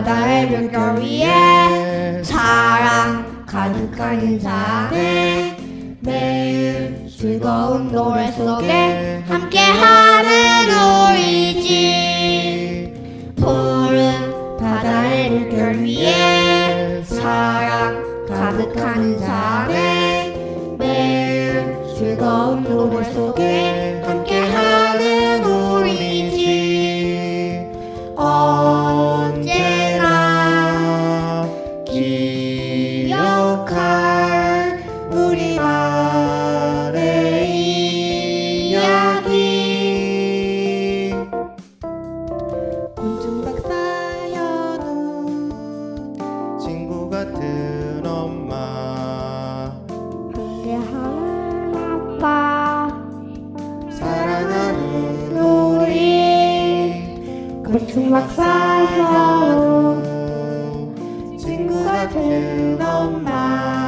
바다의 물결 위에 사랑 가득한 인사에 매일 즐거운 노래 속에 함께하는 우리지 푸른 바다의 물결 위에 사랑 가득한 인사에 매일 즐거운 노래 속에 함께 기억할 우리만의 이야기 곤충 박사 연우 친구 같은 엄마. 함께하는 아빠. 사랑하는 우리. 곤충 박사 연우 친구 같은 엄마.